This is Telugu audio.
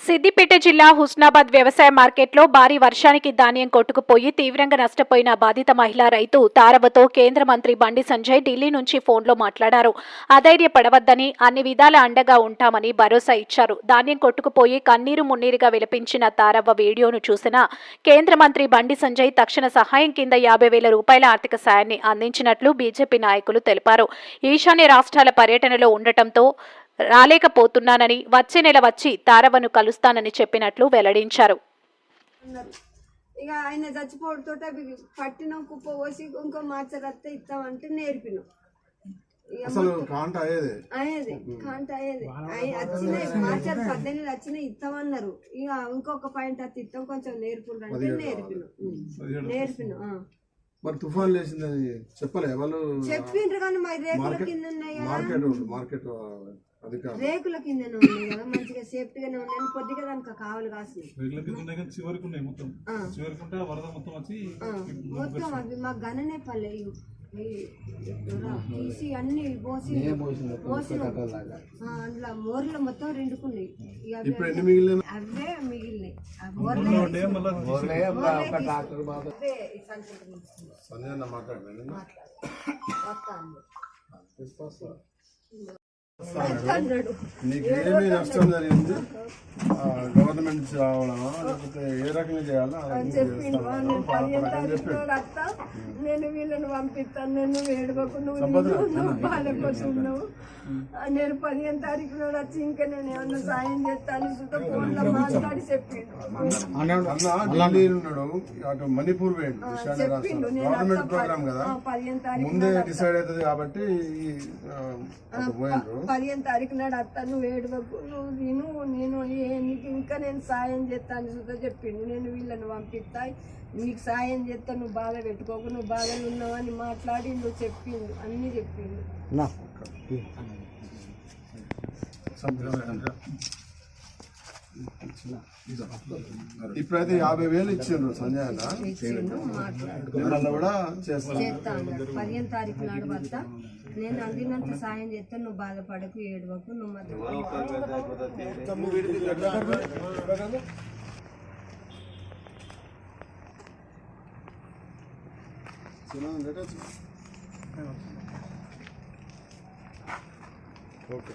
సిద్దిపేట జిల్లా హుస్నాబాద్ వ్యవసాయ మార్కెట్లో భారీ వర్షానికి ధాన్యం కొట్టుకుపోయి తీవ్రంగా నష్టపోయిన బాధిత మహిళా రైతు తారవతో కేంద్ర మంత్రి బండి సంజయ్ ఢిల్లీ నుంచి ఫోన్లో మాట్లాడారు. అధైర్యపడవద్దని అన్ని విధాల అండగా ఉంటామని భరోసా ఇచ్చారు. ధాన్యం కొట్టుకుపోయి కన్నీరు మున్నీరుగా విలపించిన తారవ్వ వీడియోను చూసిన కేంద్ర మంత్రి బండి సంజయ్ తక్షణ సహాయం కింద యాభై వేల రూపాయల ఆర్థిక సాయాన్ని అందించినట్లు బీజేపీ నాయకులు తెలిపారు. ఈశాన్య రాష్ట్రాల పర్యటనలో ఉండటంతో రాలేకపోతున్నానని వచ్చే నెల వచ్చి తారవను కలుస్తానని చెప్పినట్లు వెల్లడించారు. అన్నారు ఇక ఆయన చచ్చిపోవడంతో అవి పట్టినాం కుప్ప పోసి ఇంకో మార్చరత్తే ఇస్తామంటే నేర్పినాం. అసలు కాంట అయ్యేది. అయ్యేది కాంట అయ్యేది. అయ్యి వచ్చినాయి మార్చారు పద్దెనిమిది వచ్చినాయి ఇస్తామన్నారు. ఇక ఇంకొక పాయింట్ అత్త ఇస్తాం కొంచెం నేర్పుండ్రంటే నేర్పినాం. నేర్పినాం. మరి తుఫాన్ లేచిందని చెప్పలే వాళ్ళు చెప్పిండ్రు కానీ మరి రేకుల కింద ఉన్నాయి? కదా మార్కెట్ మార్కెట్ రేకుల కిందనే ఉన్నాయి కదా మంచిగా సేఫ్టీగానే ఉన్నాయి కొద్దిగా దానికి కావాలి కాసినాయి. రేట్ల కింద ఉన్నాయి కానీ చివరికి ఉన్నాయి మొత్తం. చివరికి ఉంటే వరద మొత్తం వచ్చి మొత్తం అవి మా గణనే పల్లె తీసి అన్ని పోసి పోసిన అందులో మోర్లు మొత్తం రెండుకున్నాయి. అవి ఇప్పుడు ఎన్ని మిగిలిన అవే మిగిలినాయి. సంజయ్ మాట్లాడండి వస్తాను. నీకు ఏమి నష్టం జరిగింది? గవర్నమెంట్ నుంచి రావడమా? లేకపోతే ఏ రకంగా చేయాలా. నేను వీళ్ళని పంపిస్తాను. నేను వేడుకోకు నువ్వు బాధపడుతున్నావు నేను పదిహేను తారీఖు నాడు వచ్చి ఇంకా నేను ఏమన్నా సాయం చేస్తాను. సుత ఫోన్లో మాట్లాడి చెప్పిండు. అటు మణిపూర్ రాష్ట్రం. గవర్నమెంట్ ప్రోగ్రామ్ కదా. ఆ, పదిహేను తారీఖు ముందే డిసైడ్ అవుతుంది కాబట్టి పోయిండ్రు. పదిహేను తారీఖు నాడు అత్త నువ్వు ఏడువకు నువ్వు తిను నేను ఏ- నీకు ఇంకా నేను సాయం చేస్తాను సుధా చెప్పిండు. నేను వీళ్ళని పంపిస్తా నీకు సాయం చేస్తా నువ్వు బాధ పెట్టుకోకు నువ్వు బాధలు ఉన్నావు అని మాట్లాడి నువ్వు చెప్పిండు అన్నీ చెప్పిండు. ఇప్పుడైతే యాభై వేలు ఇచ్చిండ్రు సంజయ్ మిమ్మల్ని కూడా చేస్తాను. పదిహేను తారీఖు నాడు వద్ద నేను అందినంత సాయం చేస్తే నువ్వు బాధపడకు ఏడవకు నువ్వు మాత్రం ఓకే.